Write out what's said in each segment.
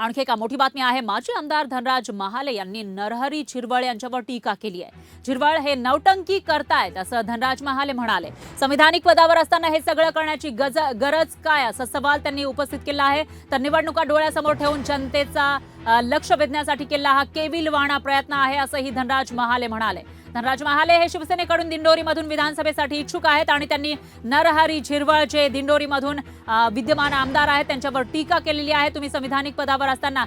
आणखी एका मोठी बातमी आहे. माजी आमदार धनराज महाले यांनी नरहरी झिरवळ यांच्यावर टीका केली आहे. झिरवळ हे नवटंकी करतायत असं धनराज महाले म्हणाले. संविधानिक पदावर असताना हे सगळं करण्याची गज गरज काय? असा सवाल त्यांनी उपस्थित केला आहे. तर निवडणुका डोळ्यासमोर ठेवून जनतेचा लक्ष वेधण्यासाठी केला हा केविलवाणा प्रयत्न आहे असंही धनराज महाले म्हणाले. धनराज महाले हे शिवसेनेकडून दिंडोरीमधून विधानसभेसाठी इच्छुक आहेत आणि त्यांनी नरहरी झिरवळ जे दिंडोरीमधून विद्यमान आमदार आहेत त्यांच्यावर टीका केलेली आहे. तुम्ही संविधानिक पदावर असताना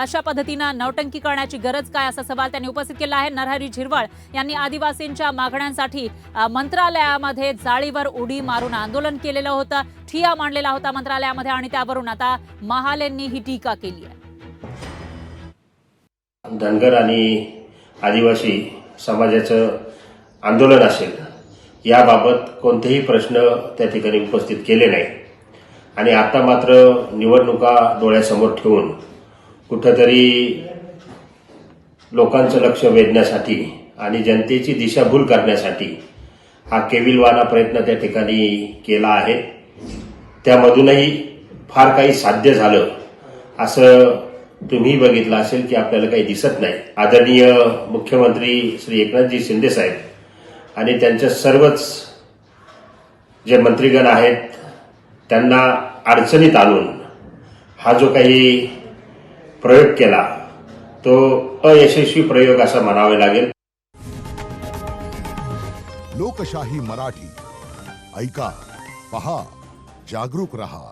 अशा पद्धतीनं नौटंकी करण्याची गरज काय असा सवाल त्यांनी उपस्थित केला आहे. नरहरी झिरवळ यांनी आदिवासींच्या मागण्यांसाठी मंत्रालयामध्ये जाळीवर उडी मारून आंदोलन केलेलं होतं. ठिया मांडलेला होता मंत्रालयामध्ये आणि त्यावरून आता महालेंनी ही टीका केली आहे. धनगर आणि आदिवासी समाजाचं आंदोलन असेल याबाबत कोणतेही प्रश्न त्या ठिकाणी उपस्थित केले नाही. आणि आता मात्र निवडणुका डोळ्यासमोर ठेवून कुठंतरी लोकांचं लक्ष वेधण्यासाठी आणि जनतेची दिशाभूल करण्यासाठी हा केविलवाना प्रयत्न त्या ठिकाणी केला आहे. त्यामधूनही फार काही साध्य झालं असं तुम्ही बघितलं असेल की आपल्याला काही दिसत नाही. आदरणीय मुख्यमंत्री श्री एकनाथजी शिंदे साहेब आणि त्यांच्या सर्वच जे मंत्रीगण आहेत त्यांना अडचणीत आणून हा जो काही प्रयोग केला तो अयशस्वी प्रयोग असा म्हणावे लागेल. लोकशाही मराठी. ऐका पहा जागरूक रहा.